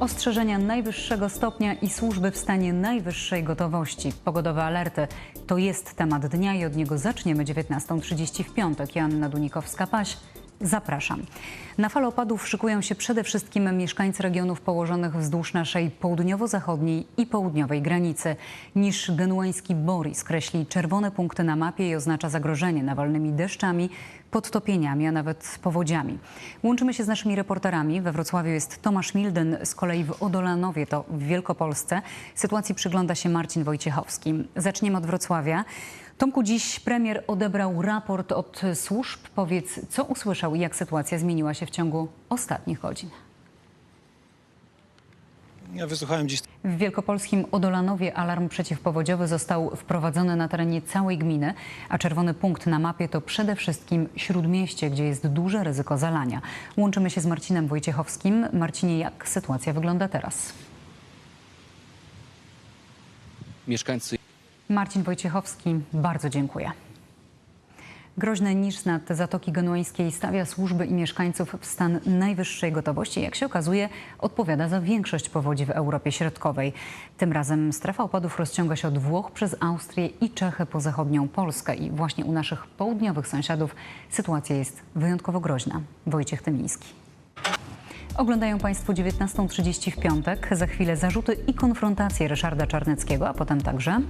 Ostrzeżenia najwyższego stopnia i służby w stanie najwyższej gotowości. Pogodowe alerty to jest temat dnia i od niego zaczniemy 19.30 w piątek. Joanna Dunikowska-Paś. Zapraszam. Na falę opadów szykują się przede wszystkim mieszkańcy regionów położonych wzdłuż naszej południowo-zachodniej i południowej granicy. Niż genueński Boris kreśli czerwone punkty na mapie i oznacza zagrożenie nawalnymi deszczami, podtopieniami, a nawet powodziami. Łączymy się z naszymi reporterami. We Wrocławiu jest Tomasz Milden, z kolei w Odolanowie, to w Wielkopolsce. Sytuacji przygląda się Marcin Wojciechowski. Zaczniemy od Wrocławia. Tomku, dziś premier odebrał raport od służb. Powiedz, co usłyszał i jak sytuacja zmieniła się w ciągu ostatnich godzin. Ja wysłuchałem dziś W wielkopolskim Odolanowie alarm przeciwpowodziowy został wprowadzony na terenie całej gminy, a czerwony punkt na mapie to przede wszystkim śródmieście, gdzie jest duże ryzyko zalania. Łączymy się z Marcinem Wojciechowskim. Marcinie, jak sytuacja wygląda teraz? Mieszkańcy Marcin Wojciechowski, bardzo dziękuję. Groźny niż nad Zatoki Genueńskiej stawia służby i mieszkańców w stan najwyższej gotowości. Jak się okazuje, odpowiada za większość powodzi w Europie Środkowej. Tym razem strefa opadów rozciąga się od Włoch przez Austrię i Czechy po zachodnią Polskę. I właśnie u naszych południowych sąsiadów sytuacja jest wyjątkowo groźna. Wojciech Tymiński. Oglądają Państwo 19.30 w piątek. Za chwilę zarzuty i konfrontacje Ryszarda Czarneckiego, a potem także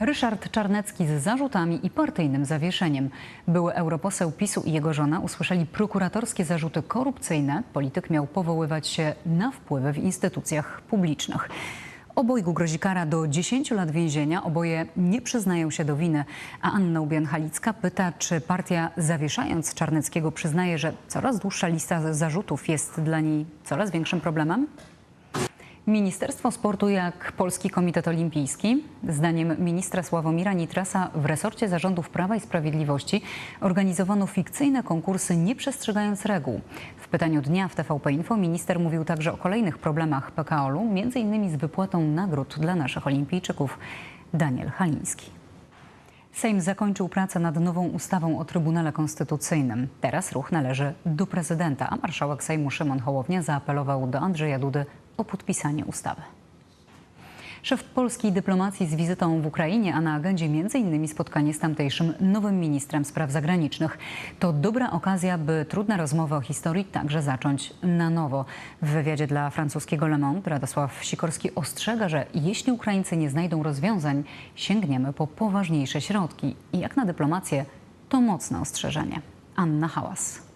Ryszard Czarnecki z zarzutami i partyjnym zawieszeniem. Były europoseł PiSu i jego żona usłyszeli prokuratorskie zarzuty korupcyjne. Polityk miał powoływać się na wpływy w instytucjach publicznych. Obojgu grozi kara do 10 lat więzienia. Oboje nie przyznają się do winy. A Anna Ubian-Halicka pyta, czy partia zawieszając Czarneckiego przyznaje, że coraz dłuższa lista zarzutów jest dla niej coraz większym problemem? Ministerstwo Sportu jak Polski Komitet Olimpijski. Zdaniem ministra Sławomira Nitrasa w resorcie zarządów Prawa i Sprawiedliwości organizowano fikcyjne konkursy nie przestrzegając reguł. W pytaniu dnia w TVP Info minister mówił także o kolejnych problemach między innymi z wypłatą nagród dla naszych olimpijczyków. Daniel Haliński. Sejm zakończył pracę nad nową ustawą o Trybunale Konstytucyjnym. Teraz ruch należy do prezydenta, a marszałek Sejmu Szymon Hołownia zaapelował do Andrzeja Dudy o podpisanie ustawy. Szef polskiej dyplomacji z wizytą w Ukrainie, a na agendzie m.in. spotkanie z tamtejszym nowym ministrem spraw zagranicznych. To dobra okazja, by trudne rozmowy o historii także zacząć na nowo. W wywiadzie dla francuskiego Le Monde Radosław Sikorski ostrzega, że jeśli Ukraińcy nie znajdą rozwiązań, sięgniemy po poważniejsze środki. I jak na dyplomację, to mocne ostrzeżenie. Anna Hałas.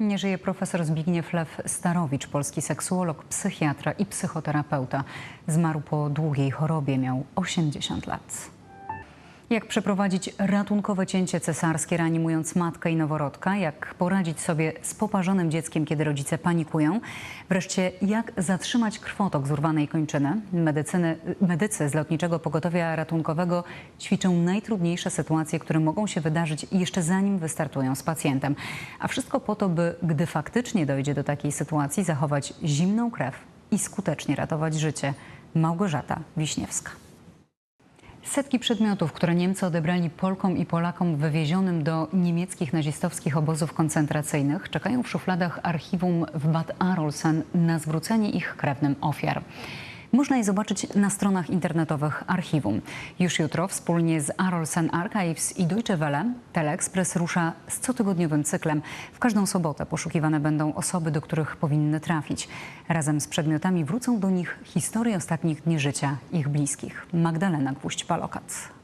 Nie żyje profesor Zbigniew Lew Starowicz, polski seksuolog, psychiatra i psychoterapeuta. Zmarł po długiej chorobie, miał 80 lat. Jak przeprowadzić ratunkowe cięcie cesarskie, reanimując matkę i noworodka? Jak poradzić sobie z poparzonym dzieckiem, kiedy rodzice panikują? Wreszcie, jak zatrzymać krwotok z urwanej kończyny? Medycyny, medycy z Lotniczego Pogotowia Ratunkowego ćwiczą najtrudniejsze sytuacje, które mogą się wydarzyć jeszcze zanim wystartują z pacjentem. A wszystko po to, by gdy faktycznie dojdzie do takiej sytuacji, zachować zimną krew i skutecznie ratować życie. Małgorzata Wiśniewska. Setki przedmiotów, które Niemcy odebrali Polkom i Polakom wywiezionym do niemieckich nazistowskich obozów koncentracyjnych, czekają w szufladach archiwum w Bad Arolsen na zwrócenie ich krewnym ofiar. Można je zobaczyć na stronach internetowych archiwum. Już jutro wspólnie z Arolsen Archives i Deutsche Welle Teleexpress rusza z cotygodniowym cyklem. W każdą sobotę poszukiwane będą osoby, do których powinny trafić. Razem z przedmiotami wrócą do nich historie ostatnich dni życia ich bliskich. Magdalena Gwóźdź-Palokat.